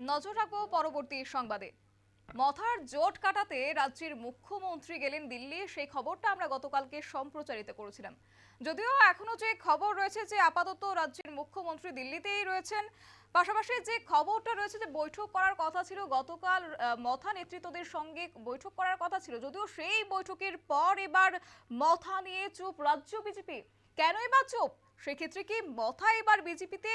নজর রাখব পরবর্তী সংবাদে। মথার জোট কাটাতে রাজ্যের মুখ্যমন্ত্রী গেলেন দিল্লি, সেই খবরটা আমরা গতকালকে সম্প্রচারিত করেছিলাম। যদিও এখনও যে খবর রয়েছে যে আপাতত রাজ্যের মুখ্যমন্ত্রী দিল্লিতেই রয়েছেন, পাশাপাশি যে খবরটা রয়েছে যে বৈঠক করার কথা ছিল, গতকাল মথা নেতৃত্বদের সঙ্গে বৈঠক করার কথা ছিল, যদিও সেই বৈঠকের পর এবার মথা নিয়ে চুপ। রাজ্য বিজেপি কেনই বা চুপ? সেক্ষেত্রে কি মথা এবার বিজেপিতে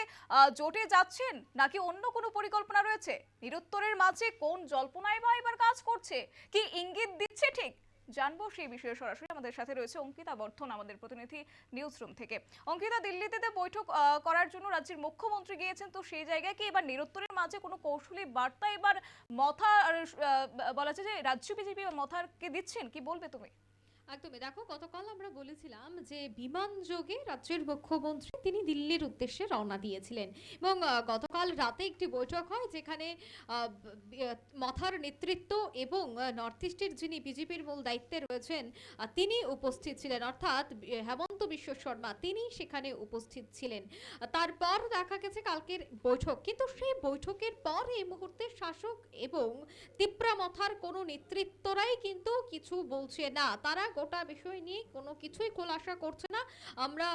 জোটে যাচ্ছেন? নাকি অন্য কোনো পরিকল্পনা রয়েছে? নিরুত্তরের মাঝে কোন জল্পনায় বা এবার কাজ করছে? কি ইঙ্গিত দিচ্ছে ঠিক? জানব সেই বিষয়ে সরাসরি আমাদের সাথে রয়েছে অঙ্কিতা বর্ধন, আমাদের প্রতিনিধি নিউজ রুম থেকে। অঙ্কিতা, দিল্লিতে বৈঠক করার জন্য রাজ্যের মুখ্যমন্ত্রী গিয়েছেন, তো সেই জায়গায় কি এবার নিরুত্তরের মাঝে কোনো কৌশলী বার্তা এবার মথা বলা যে রাজ্য বিজেপি বা মথারকে দিচ্ছেন? কি বলবে তুমি? একদমই। দেখো, গতকাল আমরা বলেছিলাম যে বিমান যোগে রাজ্যের মুখ্যমন্ত্রী তিনি দিল্লির উদ্দেশ্যে রওনা দিয়েছিলেন। এবং গতকাল রাতে একটি বৈঠক হয় যেখানে মথার নেতৃত্ব এবং নর্থ ইস্টের যিনি বিজেপির মূল দায়িত্বে রয়েছেন তিনি উপস্থিত ছিলেন। অর্থাৎ বি- হেমন্ত বিশ্ব শর্মা, তিনি সেখানে উপস্থিত ছিলেন। তারপর দেখা গেছে কালকের বৈঠক। কিন্তু সেই বৈঠকের পর এই মুহূর্তে শাসক এবং তিপ্রা মথার কোনো নেতৃত্বরাই কিন্তু কিছু বলছে না। তারা গোটা বিষয় নিয়ে কোনো কিছুই খোলাসা করছে না। আমরা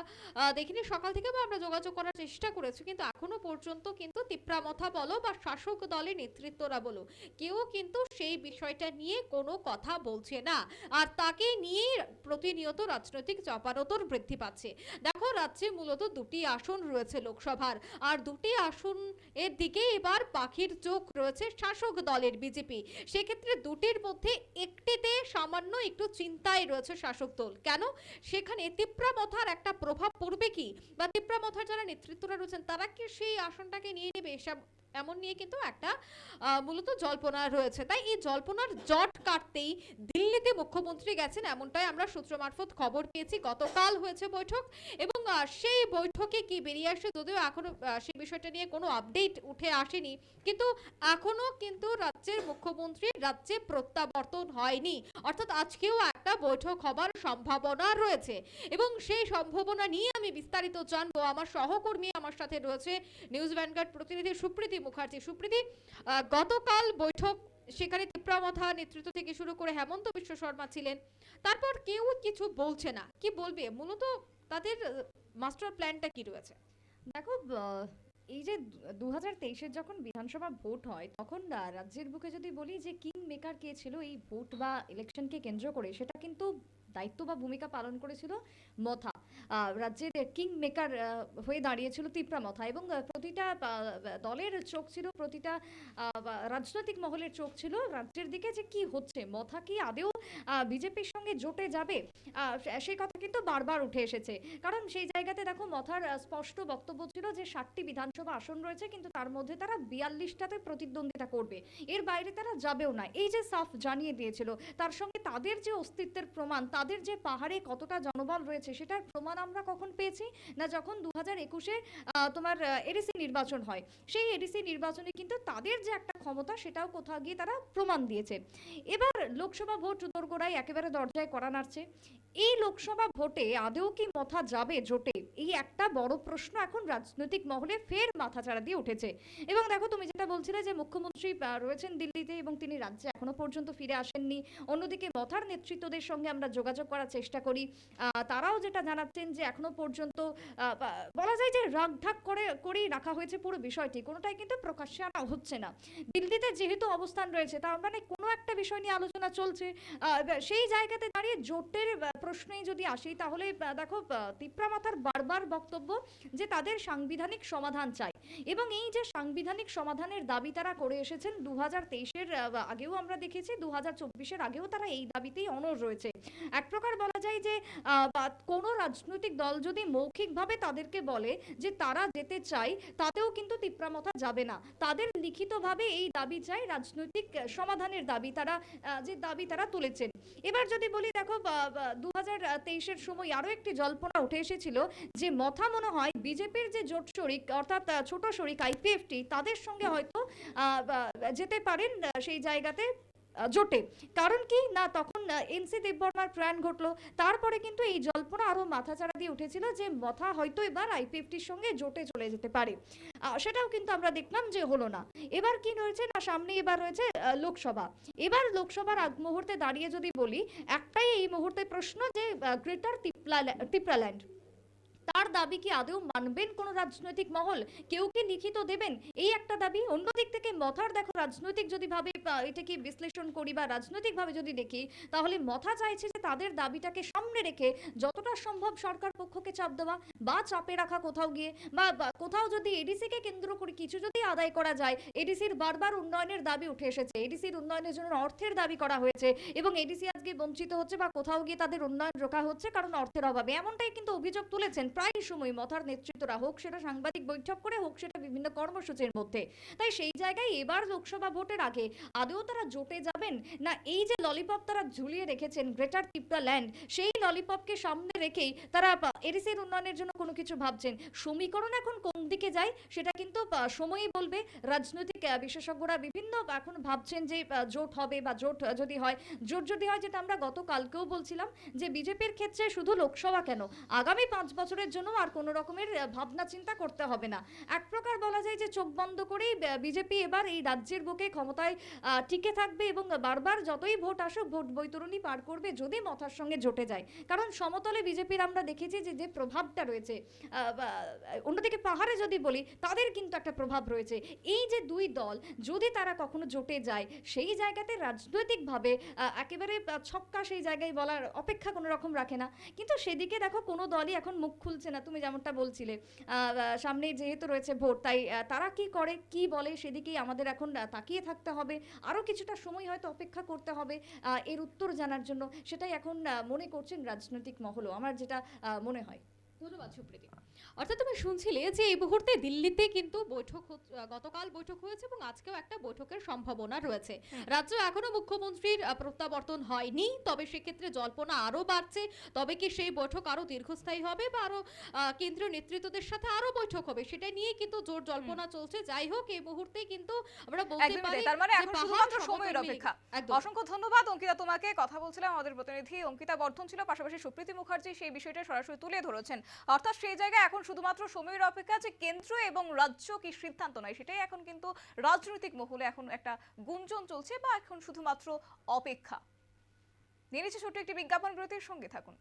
দেখিনি, সকাল থেকে বা আমরা যোগাযোগ করার চেষ্টা করেছি, কিন্তু এখনও পর্যন্ত কিন্তু তিপ্রা মথা বলো বা শাসক দলের নেতৃত্বরা বলো, কেউ কিন্তু সেই বিষয়টা নিয়ে কোনো কথা বলছে না। আর তাকে নিয়েই প্রতিনিয়ত রাজনৈতিক চাপানোতর বৃদ্ধি পাচ্ছে। দেখো, রাজ্যে মূলত দুটি আসন রয়েছে লোকসভার। আর দুটি আসন এর দিকে এবার পাখির চোখ রয়েছে শাসক দলের বিজেপি। সেক্ষেত্রে দুটির মধ্যে একটিতে সামান্য একটু চিন্তায় রয়েছে শাসক দল। কেন? সেখানে তিপ্রামথার একটা প্রভাব পড়বে কি? বা তিপ্রামথার যারা নেতৃত্বরা রয়েছেন, তারা কি সেই আসনটাকে নিয়ে নেবে? এসব এমন নিয়ে কিন্তু একটা মূলত জল্পনা রয়েছে। তাই এই জল্পনার জট কাটতেই দিল্লিতে মুখ্যমন্ত্রী গেছেন, এমনটাই আমরা সূত্র মারফত খবর পেয়েছি। গতকাল হয়েছে বৈঠক এবং সেই বৈঠকে কি বেরিয়ে আসে যদিও এখনও সেই বিষয়টা নিয়ে কোনো আপডেট উঠে আসেনি। কিন্তু এখনও কিন্তু রাজ্যের মুখ্যমন্ত্রী রাজ্যে প্রত্যাবর্তন হয়নি। অর্থাৎ আজকেও একটা বৈঠক হবার সম্ভাবনা রয়েছে। এবং সেই সম্ভাবনা নিয়ে আমি বিস্তারিত জানব। আমার সহকর্মী আমার সাথে রয়েছে নিউজ ভ্যানগার্ড প্রতিনিধি সুপ্রীতি মুখার্জি। সুপ্রীতি গতকাল বৈঠক সেখানে তিপ্রামথা নেতৃত্ব থেকে শুরু করে হেমন্ত বিশ্ব শর্মা ছিলেন। তারপর কেউ কিছু বলছে না। কি বলবে? মূলত তাদের মাস্টার প্ল্যানটা কি রয়েছে? দেখো এই যে দু হাজার যখন বিধানসভা ভোট হয়, তখন রাজ্যের বুকে যদি বলি যে কিং মেকার কে ছিল এই ভোট বা ইলেকশনকে কেন্দ্র করে, সেটা কিন্তু দায়িত্ব বা ভূমিকা পালন করেছিল মথা। রাজ্যের কিং মেকার হয়ে দাঁড়িয়েছিল তিপ্রা মথা এবং প্রতিটা দলের চোখ ছিল, প্রতিটা রাজনৈতিক মহলের চোখ ছিল রাজ্যের দিকে যে কি হচ্ছে। মথা কি আদেও বিজেপির সঙ্গে জোটে যাবে? সেই কথা কিন্তু বারবার উঠে এসেছে। কারণ সেই জায়গাতে দেখো মথার স্পষ্ট বক্তব্য ছিল যে ষাটটি বিধানসভা আসন রয়েছে কিন্তু তার মধ্যে তারা বিয়াল্লিশটাতে প্রতিদ্বন্দ্বিতা করবে। এর বাইরে তারা যাবেও না। এই যে সাফ জানিয়ে দিয়েছিল, তার সঙ্গে তাদের যে অস্তিত্বের প্রমাণ, তাদের যে পাহাড়ে কতটা জনবল রয়েছে সেটার প্রমাণ আমরা কখন পেয়েছি? না যখন দু হাজার তোমার এডিসি নির্বাচন হয়। সেই এডিসি নির্বাচনে কিন্তু তাদের যে একটা ক্ষমতা সেটাও কোথাও গিয়ে তারা প্রমাণ দিয়েছে। এবার লোকসভা ভোট দোরগোড়ায় একেবারে দরজায় করা নাড়ছে। এই লোকসভা ভোটে আদৌ কি মাথা যাবে জোটে? এই একটা বড় প্রশ্ন এখন রাজনৈতিক মহলে ফের মাথাচাড়া দিয়ে উঠেছে। এবং দেখো, তুমি যেটা বলছিলে যে মুখ্যমন্ত্রী রয়েছেন দিল্লিতে এবং তিনি রাজ্যে এখনও পর্যন্ত ফিরে আসেননি। অন্যদিকে মথার নেতৃত্বদের সঙ্গে আমরা যোগাযোগ করার চেষ্টা করি। তারাও যেটা জানাচ্ছেন যে এখনও পর্যন্ত বলা যায় যে রাগঢাক করে, করেই রাখা হয়েছে পুরো বিষয়টি। কোনোটাই কিন্তু প্রকাশ্যে আনা হচ্ছে না। দিল্লিতে যেহেতু অবস্থান রয়েছে তার মানে কোনো একটা বিষয় নিয়ে আলোচনা চলছে। সেই জায়গাতে দাঁড়িয়ে জোটের প্রশ্নেই যদি আসি তাহলে দেখো আহ, তিপ্রা মাথার বারবার বক্তব্য যে তাদের সাংবিধানিক সমাধান চাই। এবং এই যে সাংবিধানিক সমাধানের দাবি তারা করে এসেছেন দু হাজার তেইশের আগেও আমরা দেখেছি দু হাজার চব্বিশের আগেও তারা এই দাবিতেই অনর রয়েছে। এক প্রকার বলা যায় যে কোনো রাজনৈতিক দল যদি মৌখিকভাবে তাদেরকে বলে যে তারা যেতে চাই তাতেও কিন্তু তিপ্রামথা যাবে না। তাদের লিখিতভাবে এই দাবি চাই রাজনৈতিক সমাধানের দাবি তারা যে দাবি তারা তুলেছেন। এবার যদি বলি, দেখো দু হাজার তেইশের সময় আরও একটি জল্পনা উঠে এসেছিল যে মথা মনে হয় বিজেপির যে জোট শরিক, অর্থাৎ ছোট শরিক আইপিএফটি তাদের সঙ্গে হয়তো যেতে পারেন সেই জায়গাতে জোটে। কারণ কি? না, তখন এনসি দেববর্মার প্রয়াণ ঘটলো। তারপরে কিন্তু এই জল্পনা আরও মাথাচাড়া দিয়ে উঠেছিল যে মথা হয়তো এবার আইপিএফটির সঙ্গে জোটে চলে যেতে পারে। সেটাও কিন্তু আমরা দেখলাম যে হলো না। এবার কি রয়েছে? না, সামনে এবার রয়েছে লোকসভা। এবার লোকসভার আগ মুহূর্তে দাঁড়িয়ে যদি বলি, একটাই এই মুহূর্তে প্রশ্ন যে গ্রেটার তিপ্রাল্যান্ড। তার দাবি কি আদৌ মানবেন কোন রাজনৈতিক মহল? কেউ কি লিখিত দেবেন? এই একটা দাবি। অন্যদিক থেকে মথার দেখো, রাজনৈতিক যদি ভাবে এটা কি বিশ্লেষণ করি বা রাজনৈতিক ভাবে যদি দেখি, তাহলে মথা চাইছে তাদের দাবিটাকে সামনে রেখে যতটা সম্ভব সরকার পক্ষকে চাপ দেওয়া বা চাপে রাখা কোথাও গিয়ে বা কোথাও যদি এডিসিকে কেন্দ্র করে কিছু যদি আদায় করা যায় এডিসির বারবার উন্নয়নের দাবি উঠে এসেছে। এডিসির উন্নয়নের জন্য অর্থের দাবি করা হয়েছে এবং এডিসি আজকে বঞ্চিত হচ্ছে বা কোথাও গিয়ে তাদের উন্নয়ন রোকা হচ্ছে কারণ অর্থের অভাবে। এমনটাই কিন্তু অভিযোগ তুলেছেন প্রায় সময় মথার নেতৃত্বরা, হোক সেটা সাংবাদিক বৈঠক করে, হোক সেটা বিভিন্ন কর্মসূচির মধ্যে। তাই সেই জায়গায় এবার লোকসভা ভোটের আগে আদৌ তারা জোটে যাবেন? না, এই যে ললিপপ তারা ঝুলিয়ে রেখেছেন গ্রেটার টিপরা ল্যান্ড সেই ললিপপকে সামনে রেখেই তারা, এরিসের উন্নয়নের জন্য কোনো কিছু ভাবছেন। সমীকরণ এখন কোন দিকে যায় সেটা কিন্তু সময়ই বলবে। রাজনৈতিক বিশেষজ্ঞরা বিভিন্ন এখন ভাবছেন যে জোট হবে বা জোট যদি হয়, জোট যদি হয়, যেটা আমরা গতকালকেও বলছিলাম, যে বিজেপির ক্ষেত্রে শুধু লোকসভা কেন? আগামী পাঁচ বছরের জন্য আর কোনো রকমের ভাবনা চিন্তা করতে হবে না। এক প্রকার বলা যায় যে চোখ বন্ধ করেই বিজেপি এবার এই রাজ্যের বুকে ক্ষমতায় টিকে থাকবে এবং বারবার যতই ভোট আসুক, ভোট বৈতরণী পার করবে যদি মথার সঙ্গে জোটে যায়। কারণ সমতলে বিজেপির আমরা দেখেছি যে যে প্রভাবটা রয়েছে অন্যদিকে পাহাড়ে যদি বলি, তাদের কিন্তু একটা প্রভাব রয়েছে। এই যে দুই দল, যদি তারা কখনো জোটে যায়, সেই জায়গাতে রাজনৈতিকভাবে একেবারে ছক্কা সেই জায়গায় বলার অপেক্ষা কোনো রকম রাখে না। কিন্তু সেদিকে দেখো, কোনো দলই এখন মুখ খুলছে না। তুমি যেমনটা বলছিলে সামনে যেহেতু রয়েছে ভোট, তাই তারা কি করে, কি বলে, সেদিকেই আমাদের এখন তাকিয়ে থাকতে হবে। আরও কিছুটা সময় হয়তো অপেক্ষা করতে হবে এর উত্তর জানার জন্য। সেটাই এখন মনে করছেন রাজনৈতিক মহলও। আমার যেটা মনে হয়। ধন্যবাদ সুপ্রীতি। অর্থাৎ তুমি শুনছিলে যে এই মুহূর্তে দিল্লিতে কিন্তু বৈঠক গতকাল বৈঠক হয়েছে এবং আজকেও একটা বৈঠকের সম্ভাবনা রয়েছে। রাজ্য এখনও মুখ্যমন্ত্রীর প্রত্যাবর্তন হয়নি তবে সেক্ষেত্রে জল্পনা আরও বাড়ছে। তবে কি সেই বৈঠক আরও দীর্ঘস্থায়ী হবে বা আরও আহ, কেন্দ্রীয় নেতৃত্বদের সাথে আরও বৈঠক হবে সেটা নিয়ে কিন্তু জোর জল্পনা চলছে। যাই হোক এই মুহূর্তে কিন্তু আমরা বলতে পারি তার মানে এখন শুধুমাত্র সময়ের অপেক্ষা। অসংখ্য ধন্যবাদ। অঙ্কিতা তোমাকে কথা বলছিলাম আমাদের প্রতিনিধি। অঙ্কিতা বর্ধন ছিল পাশাপাশি সুপ্রীতি মুখার্জি সেই বিষয়টা সরাসরি তুলে ধরেছেন। অর্থাৎ সেই জায়গায় এখন শুধুমাত্র সময়ের অপেক্ষা যে কেন্দ্র এবং রাজ্য কি সিদ্ধান্ত নয় সেটাই এখন কিন্তু রাজনৈতিক মহলে এখন একটা গুঞ্জন চলছে বা এখন শুধুমাত্র অপেক্ষা। নিয়ে নিচ্ছে ছোট্ট একটি বিজ্ঞাপন বিরতির সঙ্গে থাকুন।